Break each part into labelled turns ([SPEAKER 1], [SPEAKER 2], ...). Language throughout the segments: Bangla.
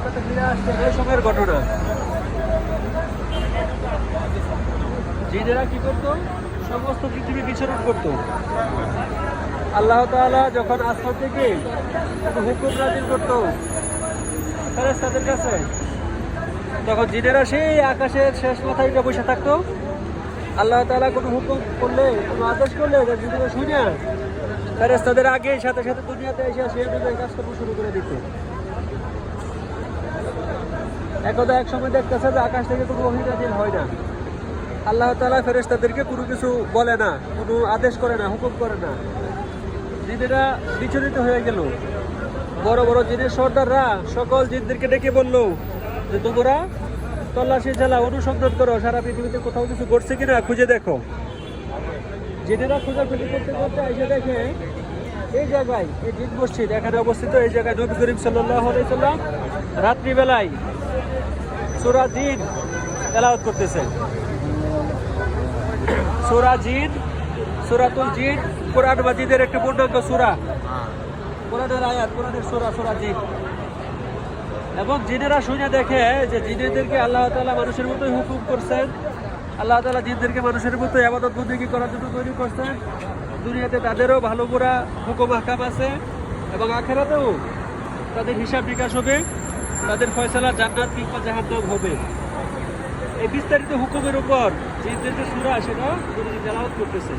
[SPEAKER 1] মক্কাতে ফিরে আসছে এই সময়ের ঘটনা। জিনেরা কি করতো? সমস্ত পৃথিবী বিচরণ করতো। আল্লাহ তাআলা যখন আসমান থেকে হুকুম নাজিল করতো ফেরেশতাদের কাছে, তখন জিনেরা সেই আকাশের শেষ মাথায় বসে থাকতো। আল্লাহ তাআলা কোনো হুকুম করলে, কোনো আদেশ করলে জিনেরা শুনে ফেরেশতাদের আগে সাথে সাথে দুনিয়াতে এসে সেই কাজকর্ম শুরু করে দিত। একদা এক সময় দেখতেছে যে আকাশ থেকে কোনো অহিনাজিল হয় না। আল্লাহ তালা ফেরেশতাদেরকে কোনো কিছু বলে না, কোনো আদেশ করে না, হুকুম করে না। জিনেরা বিচলিত হয়ে গেল। বড় বড় জিনের সর্দাররা সকল জিনদেরকে ডেকে বলল, যে তোমরা তল্লাশি চালা অনুসন্ধান করো, সারা পৃথিবীতে কোথাও কিছু ঘটছে কিনা খুঁজে দেখো। জিনেরা খোঁজাখুঁজি করতে করতে এসে দেখে, এই জায়গায়, এই জিন মসজিদ, এখানে অবস্থিত এই জায়গায় নবী করিম সাল্লাহ সাল্লাম রাত্রিবেলায় সুরা জিন তেলাওয়াত করতেছেন সুরা জিন সুরাতুল জিন কোরআন মাজিদের একটি পূর্ণাঙ্গ সুরা। কোরআনের আয়াত, কোরআনের সুরা সুরা জিন এবং জিনেরা শুনে দেখে যে জিনেদেরকে আল্লাহ তালা মানুষের মতোই হুকুম করছেন। আল্লাহ তালা জিনদেরকে মানুষের মতো আবাদত বন্দিগি করার জন্য তৈরি করছেন। দুনিয়াতে তাদেরও ভালো বুড়া হুকুম হাকাম আছে এবং আখেরাতেও তাদের হিসাব নিকাশ হবে। তাদের ফয়সালা জান্নাত কিংবা জাহান্নাম হবে। এই বিস্তারিত হুকুমের উপর জিনদের যে সুরা সেটা তিনি তেলাওয়াত করতেছে।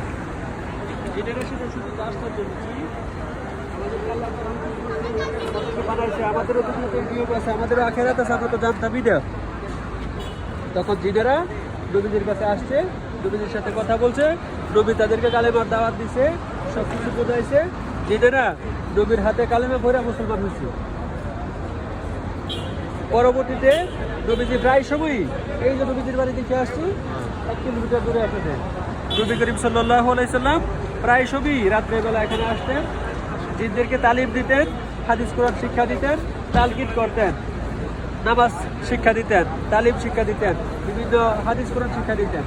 [SPEAKER 1] শুধু জন্য কি? আমাদেরও আছে, আমাদেরও আমরা তো জানতামই না। তখন জিনেরা কাছে আসছে সাথে কথা বলছে তাদেরকে দাওয়াত দিছে সব কিছু বোঝাইছে। জিনেরা নবীর হাতে কালেমা ভরে মুসলমান হয়েছে। পরবর্তীতে নবীজি প্রায় সবই এই যে নবীজির বাড়ি দেখে আসছি, এক কিলোমিটার দূরে এখানে নবী করিম সাল্লাহ আলাইসাল্লাম প্রায় সবই রাত্রেবেলা এখানে আসতেন, জিনদেরকে তালিম দিতেন, হাদিস, কোরআন শিক্ষা দিতেন, তালকিদ করতেন, নামাজ শিক্ষা দিতেন, তালিম শিক্ষা দিতেন, বিভিন্ন হাদিস, কোরআন শিক্ষা দিতেন।